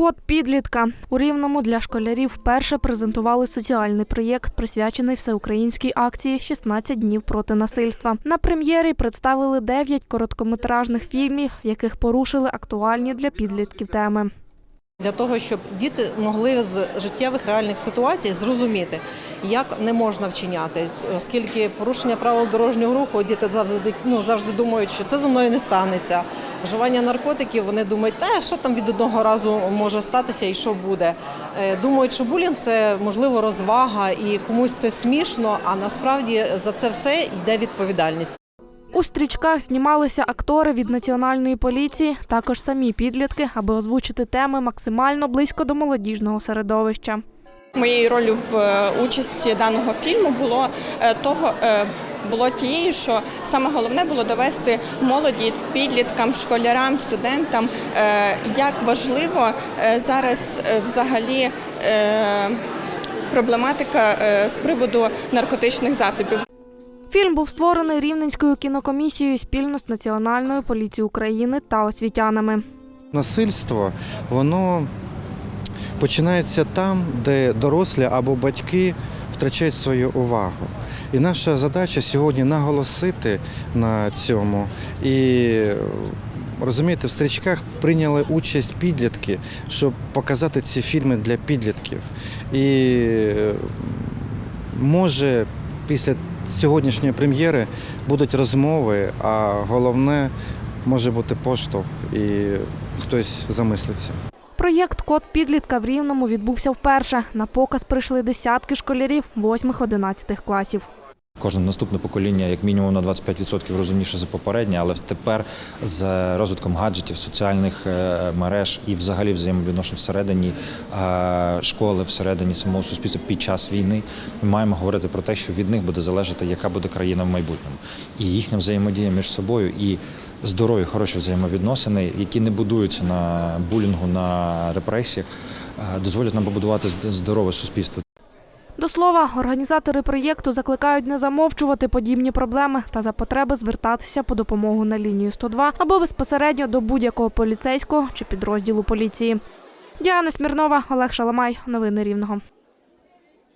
Код підлітка у рівному для школярів вперше презентували соціальний проєкт, присвячений всеукраїнській акції «16 днів проти насильства. На прем'єрі представили 9 короткометражних фільмів, в яких порушили актуальні для підлітків теми. Для того, щоб діти могли з життєвих реальних ситуацій зрозуміти, як не можна вчиняти, оскільки порушення правил дорожнього руху діти завжди ну завжди думають, що це зі мною не станеться. Вживання наркотиків вони думають, та що там від одного разу може статися і що буде. Е, Думають, що булінг це можливо розвага і комусь це смішно, а насправді за це все йде відповідальність. У стрічках знімалися актори від національної поліції, також самі підлітки, аби озвучити теми максимально близько до молодіжного середовища. Моєю ролью в е, участі даного фільму було е, того. е, Було тією, що саме головне було довести молоді, підліткам, школярам, студентам, як важливо зараз взагалі проблематика з приводу наркотичних засобів. Фільм був створений Рівненською кінокомісією спільно з Національною поліцією України та освітянами. Насильство воно починається там, де дорослі або батьки втрачають свою увагу. І наша задача сьогодні наголосити на цьому. І розумієте, в стрічках прийняли участь підлітки, щоб показати ці фільми для підлітків. І е, може після сьогоднішньої прем'єри будуть розмови, а головне може бути поштовх і хтось замислиться. Проєкт Код підлітка в Рівному відбувся вперше. На показ прийшли десятки школярів 8-11 класів. Кожне наступне покоління, як мінімум, на 25% розумніше за попереднє, але тепер з розвитком гаджетів, соціальних е, мереж і взагалі взаємовідношень всередині е, школи, всередині самого суспільства під час війни, ми маємо говорити про те, що від них буде залежати, яка буде країна в майбутньому, і їхня взаємодія між собою і здорові, хороші взаємовідносини, які не будуються на булінгу, на репресіях, е, дозволять нам побудувати здорове суспільство. До слова, організатори проєкту закликають не замовчувати подібні проблеми та за потреби звертатися по допомогу на лінію 102 або безпосередньо до будь-якого поліцейського чи підрозділу поліції. Діана Смірнова, Олег Шаламай. Новини Рівного.